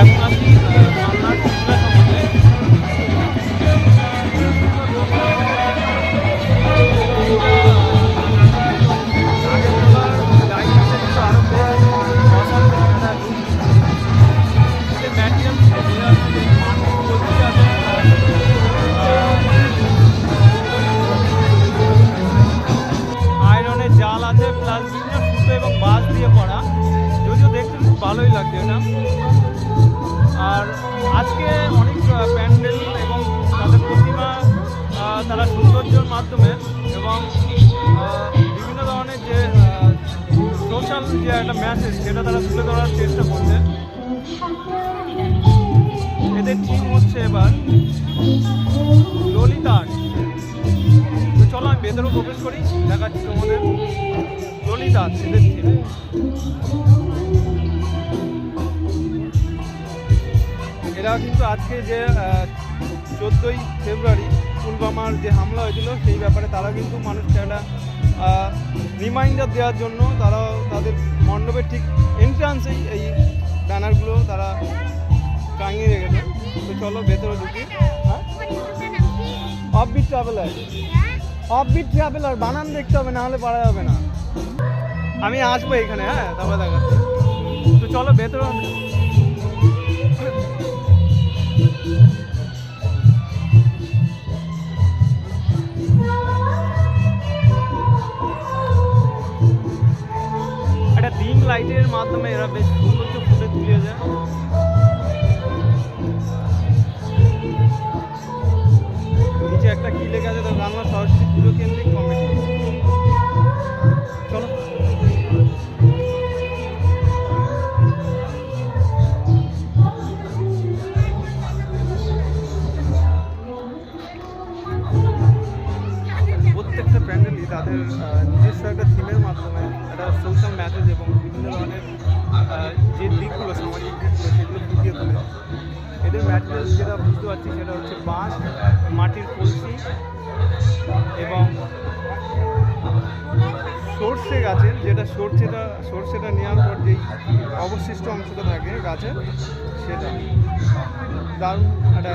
এখন আসি প্লাস বিভিন্ন এবং বাঁশ দিয়ে করা। যদিও দেখতে খুব ভালোই লাগছে এটা। আর আজকে অনেক প্যান্ডেল এবং তাদের প্রতিমা তারা সৌন্দর্যের মাধ্যমে এবং বিভিন্ন ধরনের যে সোশ্যাল যে একটা মেসেজ সেটা তারা তুলে ধরার চেষ্টা করছে। এদের থিম হচ্ছে এবার ললিতা তো চলো আমি ভেতরে প্রবেশ করি, দেখাচ্ছি তোমাদের। ললিতা এদের এরা কিন্তু আজকে যে চোদ্দোই ফেব্রুয়ারি পুলবামার যে হামলা হয়েছিল, সেই ব্যাপারে তারা কিন্তু মানুষকে একটা রিমাইন্ডার দেওয়ার জন্য তারা তাদের মণ্ডপের ঠিক এন্ট্রান্সেই এই ব্যানারগুলো তারা টাঙিয়ে রেখেছে। তো চলো ভেতরে ঢুকি। হ্যাঁ? অফবিট ট্রাভেলার অফবিট ট্রাভেলার বানান দেখতে হবে, না হলে পারা যাবে না। আমি আসব এখানে হ্যাঁ তারপরে দেখাচ্ছি। তো চলো ভেতরে একটা ডিম লাইটের মাধ্যমে এরা বেশ সৌন্দর্য ফুটে তুলে যায় নিচে একটা কি লেখা প্রত্যেকটা তাদের নিজস্ব একটা থিমের মাধ্যমে একটা সোশ্যাল মেসেজ এবং বিভিন্ন ধরনের যে দিকগুলো, সামাজিক দিকগুলো, সেগুলো ফুটিয়ে তোলে। এদের ম্যাটেরিয়াল যেটা বুঝতে পারছি সেটা হচ্ছে বাঁশ, মাটির কলসি এবং সর্ষে গাছের যেটা সর্ষেটা সর্ষেটা নেওয়ার পর যেই অবশিষ্ট অংশটা থাকে গাছের সেটা। দারুণ একটা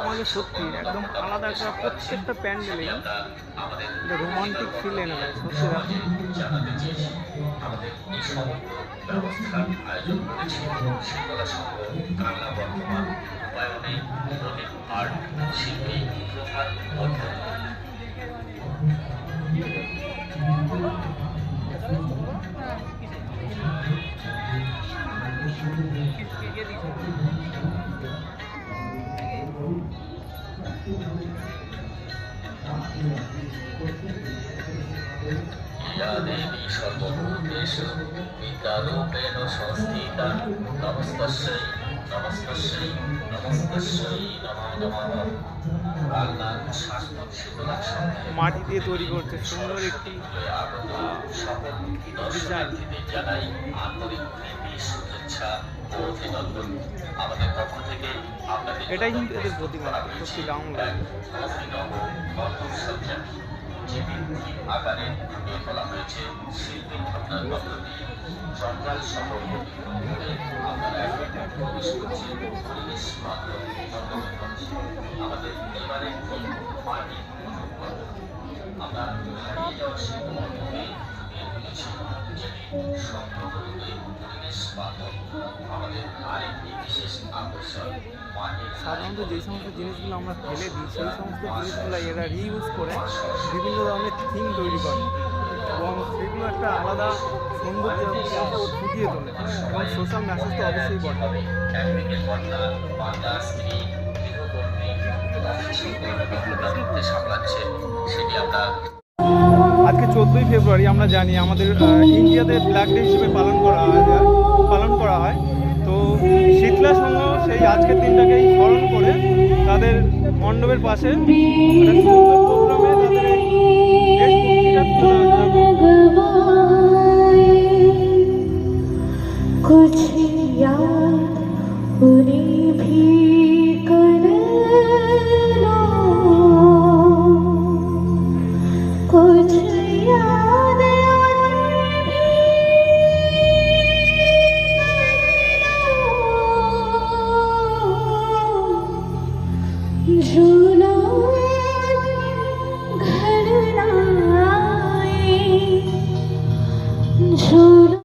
আমাদের সত্যি একদম আলাদা একটা প্রত্যেকটা প্যান্ডেলে রোমান্টিক ফিল এনে দেয় সত্যি या সর্বভূতেষু বিদ্যারূপেণ সংস্থিতা নমস্তস্যৈ নমস্তস্যৈ নমস্তস্যৈ নমো মাটি দিয়ে তৈরি করতে সুন্দর একটি আমাদের থেকে এটাই কিন্তু এদের প্রতিমা সত্যি দাম লাগে। কর্মসজ্জা আকারে ফুটিয়ে তোলা হয়েছে। শিল্পী ভাবনার মধ্য দিয়ে জঞ্জাল সহ আপনারা প্রবেশ আমাদের এবারে মাটি আমরা হারিয়ে যাওয়া তুলেছি যেটি সম্পূর্ণরূপে পরিবেশ বান্ধব আমাদের আরেকটি বিশেষ আকর্ষণ সাধারণত যে সমস্ত জিনিসগুলো আমরা ফেলে দিই, সেই সমস্ত জিনিসগুলো এরা রিইউজ করে বিভিন্ন ধরনের থিম তৈরি করে। এবং সেগুলো একটা আলাদা সৌন্দর্য ফুটিয়ে তোলে। এবং সোশ্যাল মেসেজ তো অবশ্যই বটে। আজকে চোদ্দোই ফেব্রুয়ারি আমরা জানি আমাদের ইন্ডিয়াতে ব্ল্যাক ডে হিসেবে পালন করা পালন সেই আজকের দিনটাকেই স্মরণ করে তাদের মণ্ডপের পাশে প্রোগ্রামে তাদের এই দেশভক্তিটা